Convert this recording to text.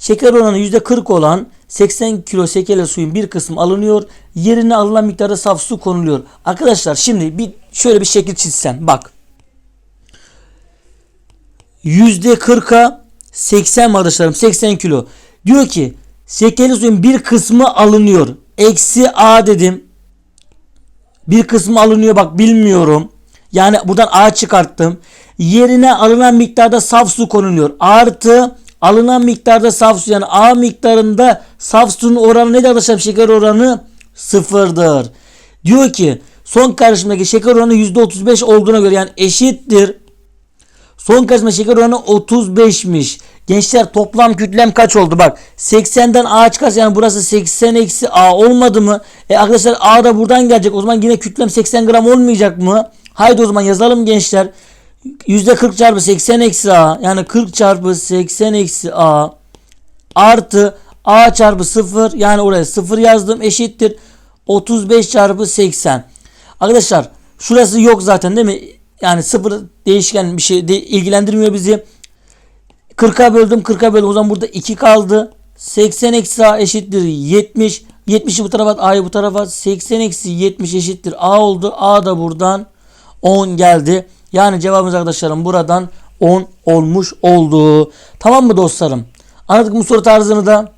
Şeker oranı %40 olan 80 kilo şekerli suyun bir kısmı alınıyor. Yerine alınan miktarda saf su konuluyor. Arkadaşlar şimdi bir şöyle bir şekil çizsem. Bak. %40'a 80 mi arkadaşlarım 80 kilo. Diyor ki şekerli suyun bir kısmı alınıyor. Eksi A dedim. Bir kısmı alınıyor bak bilmiyorum. Yani buradan A çıkarttım. Yerine alınan miktarda saf su konuluyor. Artı alınan miktarda saf su yani A miktarında saf suyun oranı nedir arkadaşlar? Şeker oranı sıfırdır. Diyor ki son karışımdaki şeker oranı %35 olduğuna göre yani eşittir. Son karışma şeker oranı 35'miş. Gençler toplam kütlem kaç oldu? Bak 80'den A çıkarsa yani burası 80 eksi A olmadı mı? E arkadaşlar A da buradan gelecek. O zaman yine kütlem 80 gram olmayacak mı? Haydi o zaman yazalım gençler. %40 çarpı 80 eksi A yani 40 çarpı 80 eksi A artı A çarpı 0 yani oraya 0 yazdım eşittir 35 çarpı 80. Arkadaşlar şurası yok zaten değil mi? Yani 0 değişken bir şey de, ilgilendirmiyor bizi. 40'a böldüm 40'a böldüm o zaman burada 2 kaldı. 80 eksi A eşittir 70. 70'i bu tarafa at A'yı bu tarafa at. 80 eksi 70 eşittir A oldu. A da buradan 10 geldi. Yani cevabımız arkadaşlarım buradan 10 olmuş oldu. Tamam mı dostlarım? Anladık mı soru tarzını da?